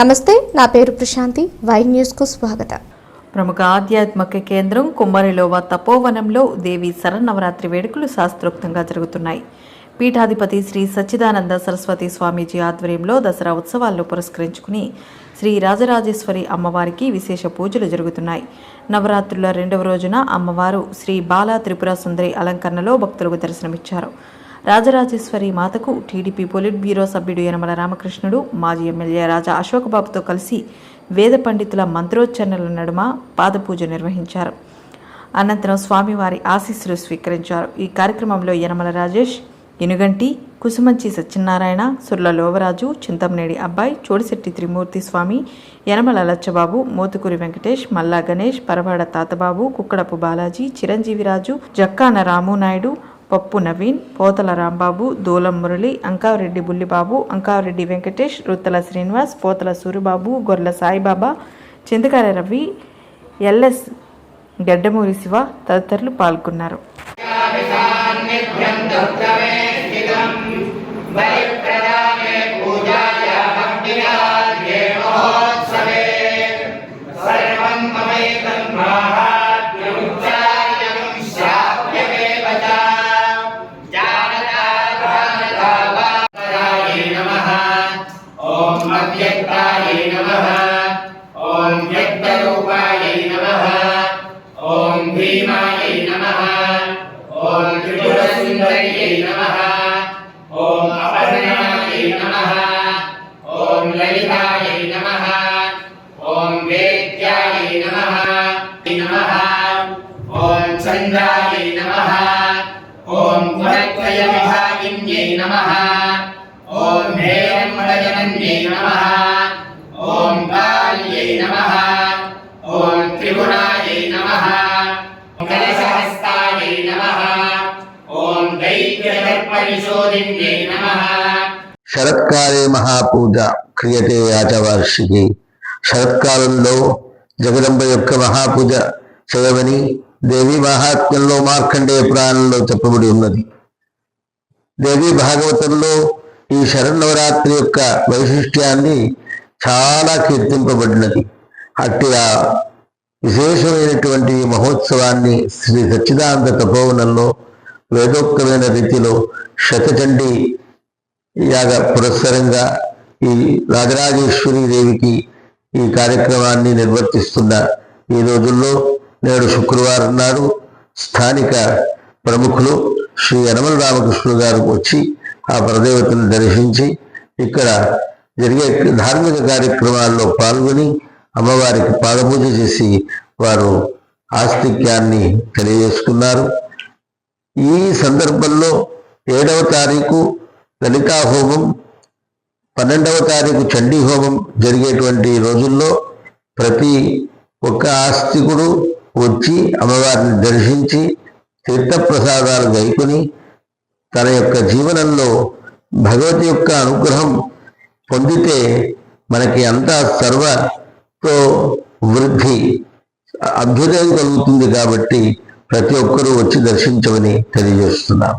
నమస్తే నా పేరు ప్రశాంతి. వై న్యూస్కు స్వాగతం. ప్రముఖ ఆధ్యాత్మిక కేంద్రం కుమ్మరిలోవ తపోవనంలో దేవి శరన్నవరాత్రి వేడుకలు శాస్త్రోక్తంగా జరుగుతున్నాయి. పీఠాధిపతి శ్రీ సచ్చిదానంద సరస్వతి స్వామీజీ ఆధ్వర్యంలో దసరా ఉత్సవాలను పురస్కరించుకుని శ్రీ రాజరాజేశ్వరి అమ్మవారికి విశేష పూజలు జరుగుతున్నాయి. నవరాత్రుల రెండవ రోజున అమ్మవారు శ్రీ బాల త్రిపుర సుందరి అలంకరణలో భక్తులకు దర్శనమిచ్చారు. రాజరాజేశ్వరి మాతకు టీడీపీ పొలిట్ బ్యూరో సభ్యుడు యనమల రామకృష్ణుడు మాజీ ఎమ్మెల్యే రాజా అశోకబాబుతో కలిసి వేద పండితుల మంత్రోచ్చరణల నడుమ పాదపూజ నిర్వహించారు. అనంతరం స్వామివారి ఆశీస్సులు స్వీకరించారు. ఈ కార్యక్రమంలో యనమల రాజేష్ ఇనుగంటి కుసుమంచి సత్యనారాయణ సుర్ల లోవరాజు చింతమనేడి అబ్బాయి చోడిశెట్టి త్రిమూర్తి స్వామి యనమల లచ్చబాబు మోతుకూరి వెంకటేష్ మల్లా గణేష్ పరవాడ తాతబాబు కుక్కడపు బాలాజీ చిరంజీవిరాజు జక్కాన రామునాయుడు పప్పు నవీన్ పోతల రాంబాబు దూలం మురళి అంకారెడ్డి బుల్లిబాబు అంకారెడ్డి వెంకటేష్ రుత్తల శ్రీనివాస్ పోతల సూరిబాబు గొర్ల సాయిబాబా చింతకార రవి ఎల్ఎస్ గడ్డమూరి శివ తదితరులు పాల్గొన్నారు. त्रिपुरसुन्दर्यै नमः ॐ अपर्णायै नमः ॐ ललितायै नमः ॐ वेद्यायै नमः नमः ॐ चन्द्रायै శరత్కాలే మహాపూజ క్రియతే యాచవార్షికి. శరత్కాలంలో జగదంబ యొక్క మహాపూజ చేయమని దేవి మహాత్మ్యంలో మార్కండేయ పురాణంలో చెప్పబడి ఉన్నది. దేవి భాగవతంలో ఈ శరన్నవరాత్రి యొక్క వైశిష్ట్యాన్ని చాలా కీర్తింపబడినది. అట్టి ఆ విశేషమైనటువంటి మహోత్సవాన్ని శ్రీ సచ్చిదానంద తపోవనంలో వేదోక్తమైన రీతిలో శతచండి యాగ పురస్సరంగా ఈ రాజరాజేశ్వరి దేవికి ఈ కార్యక్రమాన్ని నిర్వర్తిస్తున్న ఈ రోజుల్లో నేడు శుక్రవారం నాడు స్థానిక ప్రముఖులు శ్రీ యనమల రామకృష్ణుడు గారు వచ్చి ఆ పరదేవతను దర్శించి ఇక్కడ జరిగే ధార్మిక కార్యక్రమాల్లో పాల్గొని అమ్మవారికి పాదపూజ చేసి వారు ఆస్తిక్యాన్ని తెలియజేసుకున్నారు. ఈ సందర్భంలో ఏడవ తారీఖు లలితా హోమం పన్నెండవ తారీఖు చండీ హోమం జరిగేటువంటి రోజుల్లో ప్రతి ఒక్క ఆస్తికుడు వచ్చి అమ్మవారిని దర్శించి తీర్థప్రసాదాలు గైకొని తన యొక్క జీవనంలో భగవతి యొక్క అనుగ్రహం పొందితే మనకి అంతా సర్వతో వృద్ధి అభ్యుదయం కలుగుతుంది కాబట్టి ప్రతి ఒక్కరూ వచ్చి దర్శించమని తెలియజేస్తున్నాం